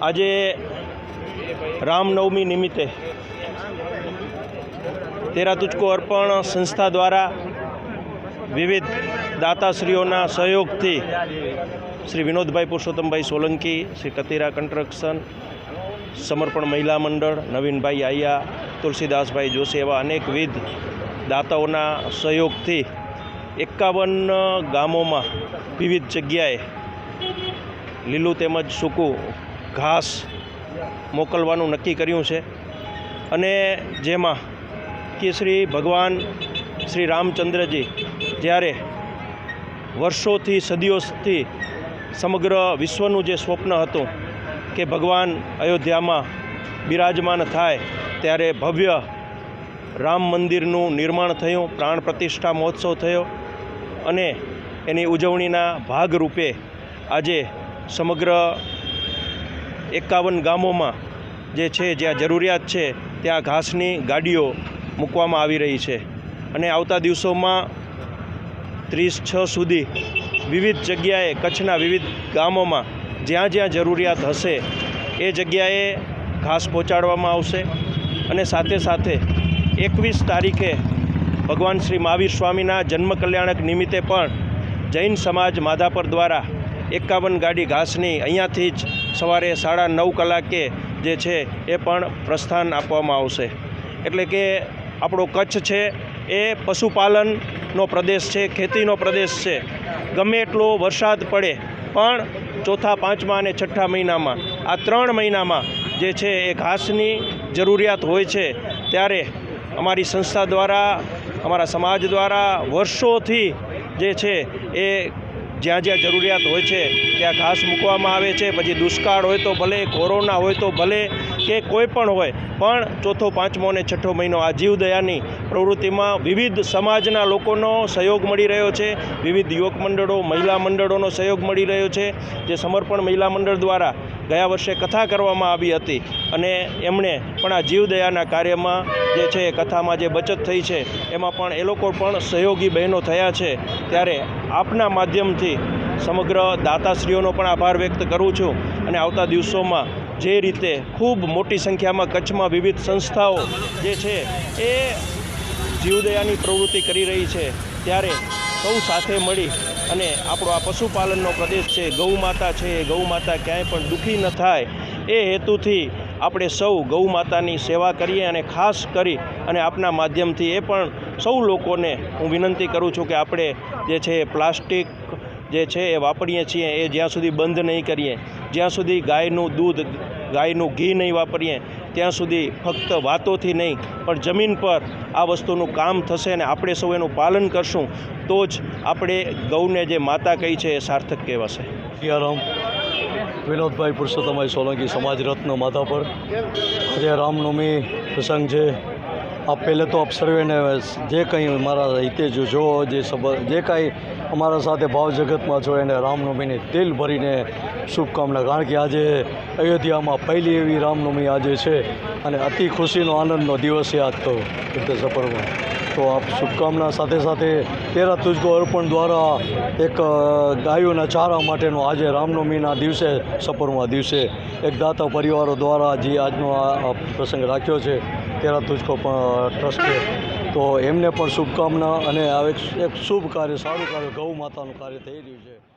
આજે રામનવમી નિમિત્તે તેરા તુચકો અર્પણ સંસ્થા દ્વારા વિવિધ દાતાશ્રીઓના સહયોગથી શ્રી વિનોદભાઈ પુરુષોત્તમભાઈ સોલંકી, શ્રી કતીરા કન્સ્ટ્રક્શન, સમર્પણ મહિલા મંડળ, નવીનભાઈ આયા તુલસીદાસભાઈ જોશી એવા અનેકવિધ દાતાઓના સહયોગથી એકાવન ગામોમાં વિવિધ જગ્યાએ લીલું તેમજ સૂકું ઘાસ મોકલવાનું નક્કી કર્યું છે. અને જેમાં કે શ્રી ભગવાન શ્રી રામચંદ્રજી જ્યારે વર્ષોથી સદીઓથી સમગ્ર વિશ્વનું જે સ્વપ્ન હતું કે ભગવાન અયોધ્યામાં બિરાજમાન થાય ત્યારે ભવ્ય રામ મંદિરનું નિર્માણ થયું, પ્રાણ પ્રતિષ્ઠા મહોત્સવ થયો અને એની ઉજવણીના ભાગરૂપે આજે સમગ્ર એકાવન ગામોમાં જે છે જ્યાં જરૂરિયાત છે, ત્યાં ઘાસની ગાડીઓ મૂકવામાં આવી રહી છે. અને આવતા દિવસોમાં ત્રીસ છ સુધી વિવિધ જગ્યાએ કચ્છના વિવિધ ગામોમાં જ્યાં જ્યાં જરૂરિયાત હશે, એ જગ્યાએ ઘાસ પહોંચાડવામાં આવશે. અને સાથે સાથે એકવીસ તારીખે ભગવાન શ્રી મહાવીર સ્વામીના જન્મ કલ્યાણક નિમિત્તે પણ જૈન સમાજ માધાપર દ્વારા એકાવન ગાડી ઘાસની અહીંયાથી જ સવારે સાડા નવ કલાકે જે છે એ પણ પ્રસ્થાન આપવામાં આવશે. એટલે કે આપણો કચ્છ છે એ પશુપાલનનો પ્રદેશ છે, ખેતીનો પ્રદેશ છે. ગમે એટલો વરસાદ પડે, પણ ચોથા, પાંચમા અને છઠ્ઠા મહિનામાં, આ ત્રણ મહિનામાં જે છે એ ઘાસની જરૂરિયાત હોય છે, ત્યારે અમારી સંસ્થા દ્વારા, અમારા સમાજ દ્વારા વર્ષોથી જે છે એ જ્યાં જ્યાં જરૂરિયાત હોય છે, ત્યાં ઘાસ મૂકવામાં આવે છે. પછી દુષ્કાળ હોય તો ભલે, કોરોના હોય તો ભલે કે કોઈ પણ હોય, પણ ચોથો, પાંચમો અને છઠ્ઠો મહિનો આ જીવદયાની પ્રવૃત્તિમાં વિવિધ સમાજના લોકોનો સહયોગ મળી રહ્યો છે. વિવિધ યુવક મંડળો, મહિલા મંડળોનો સહયોગ મળી રહ્યો છે, જે સમર્પણ મહિલા મંડળ દ્વારા ગયા વર્ષે કથા કરવામાં આવી હતી. અને એમણે પણ આ જીવદયાના કાર્યમાં જે છે કથામાં જે બચત થઈ છે, એમાં પણ એ લોકો પણ સહયોગી બહેનો થયા છે. ત્યારે આપના માધ્યમથી સમગ્ર દાતાશ્રીઓનો પણ આભાર વ્યક્ત કરું છું. અને આવતા દિવસોમાં જે રીતે ખૂબ મોટી સંખ્યામાં કચ્છમાં વિવિધ સંસ્થાઓ જે છે એ જીવદયાની પ્રવૃત્તિ કરી રહી છે, ત્યારે સૌ સાથે મળી અને આપણો આ પશુપાલનનો પ્રદેશ છે ગૌ માતા છે, એ ગૌ માતા ક્યાંય પણ દુઃખી ન થાય, એ હેતુથી આપણે સૌ ગૌ માતાની સેવા કરીએ અને ખાસ કરી અને આપના માધ્યમથી એ પણ સૌ લોકોને હું વિનંતી કરું છું કે આપણે જે છે પ્લાસ્ટિક જે છે એ વાપરીએ છીએ એ જ્યાં સુધી બંધ નહીં કરીએ, જ્યાં સુધી ગાયનું દૂધ, ગાયનું ઘી નહીં વાપરીએ, ત્યાં સુધી ફક્ત વાતોથી નહીં, પણ જમીન પર આ વસ્તુનું કામ થશે અને આપણે સૌ એનું પાલન કરશું, તો જ આપણે ગૌને જે માતા કહી છે એ સાર્થક કહેવાશે. સિયારામ, વિનોદભાઈ પુરુષોત્તમભાઈ સોલંકી સમાજ રત્ન માતા પર. આજે રામનવમી પ્રસંગ છે. આ પહેલે તો આપ સર્વેને જે કંઈ મારા હિતે જો જો જે સંબંધ જે કાંઈ અમારા સાથે ભાવ જગતમાં છો, એને રામનવમીને તેલ ભરીને શુભકામના. કારણ કે આજે અયોધ્યામાં પહેલી એવી રામનવમી આજે છે અને અતિ ખુશીનો, આનંદનો દિવસ યાદ તો રીતે સફરમાં તો આપ શુભકામના સાથે સાથે તેરા તુજકો અર્પણ દ્વારા એક ગાયોના ચારા માટેનો આજે રામનવમીના દિવસે સપરમાં દિવસે એક દાતા પરિવારો દ્વારા જે આજનો આ પ્રસંગ રાખ્યો છે. તેરા તુજકો ટ્રસ્ટે તો એમને પણ શુભકામના અને આ એક શુભ કાર્ય, સારું કાર્ય, ગૌ માતાનું કાર્ય થઈ રહ્યું છે.